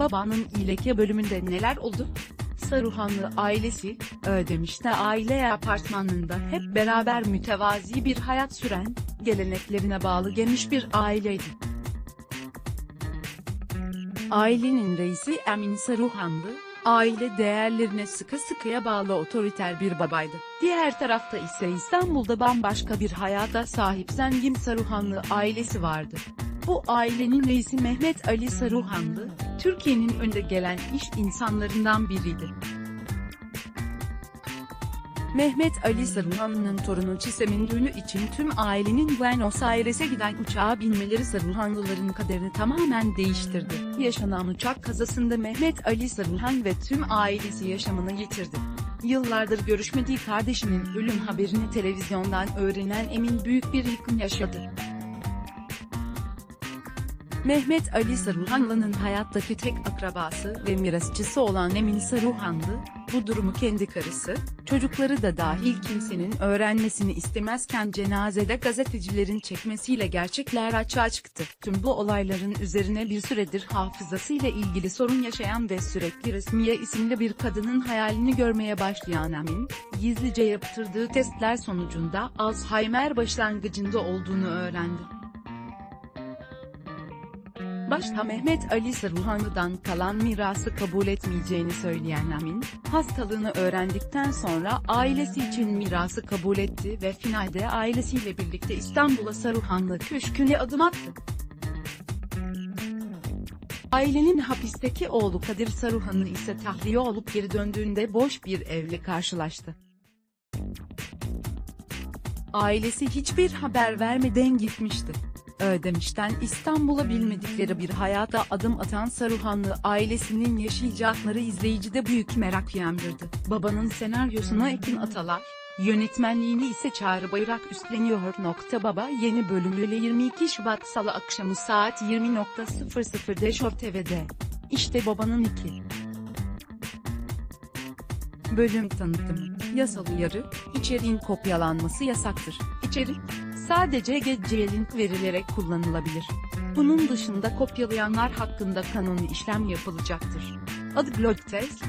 Babanın İleke bölümünde neler oldu? Saruhanlı ailesi, Ödemiş'te aile apartmanında hep beraber mütevazi bir hayat süren, geleneklerine bağlı geniş bir aileydi. Ailenin reisi Emin Saruhanlı, aile değerlerine sıkı sıkıya bağlı otoriter bir babaydı. Diğer tarafta ise İstanbul'da bambaşka bir hayata sahip zengin Saruhanlı ailesi vardı. Bu ailenin reisi Mehmet Ali Saruhanlı, Türkiye'nin önde gelen iş insanlarından biriydi. Mehmet Ali Saruhanlı'nın torunu Çisem'in düğünü için tüm ailenin Buenos Aires'e giden uçağa binmeleri Saruhanlıların kaderini tamamen değiştirdi. Yaşanan uçak kazasında Mehmet Ali Saruhan ve tüm ailesi yaşamını yitirdi. Yıllardır görüşmediği kardeşinin ölüm haberini televizyondan öğrenen Emin büyük bir yıkım yaşadı. Mehmet Ali Saruhanlı'nın hayattaki tek akrabası ve mirasçısı olan Emin Saruhanlı, bu durumu kendi karısı, çocukları da dahil kimsenin öğrenmesini istemezken cenazede gazetecilerin çekmesiyle gerçekler açığa çıktı. Tüm bu olayların üzerine bir süredir hafızasıyla ilgili sorun yaşayan ve sürekli Resmiye isimli bir kadının hayalini görmeye başlayan Emin, gizlice yaptırdığı testler sonucunda Alzheimer başlangıcında olduğunu öğrendi. Başta Mehmet Ali Saruhanlı'dan kalan mirası kabul etmeyeceğini söyleyen Amin, hastalığını öğrendikten sonra ailesi için mirası kabul etti ve finalde ailesiyle birlikte İstanbul'a Saruhanlı Köşkü'ne adım attı. Ailenin hapisteki oğlu Kadir Saruhanlı ise tahliye olup geri döndüğünde boş bir evle karşılaştı. Ailesi hiçbir haber vermeden gitmişti. Ödemiş'ten İstanbul'a bilmedikleri bir hayata adım atan Saruhanlı ailesinin yaşayacakları izleyicide büyük merak uyandırdı. Babanın senaryosunu Ekin Atalar, yönetmenliğini ise Çağrı Bayrak üstleniyor. Nokta Baba yeni bölümüyle 22 Şubat Salı akşamı saat 20.00'de Show TV'de. İşte Babanın iki. Bölüm tanıtımı. Yasal uyarı, içeriğin kopyalanması yasaktır. İçerik, sadece gece link verilerek kullanılabilir. Bunun dışında kopyalayanlar hakkında kanuni işlem yapılacaktır. Adı Globtest,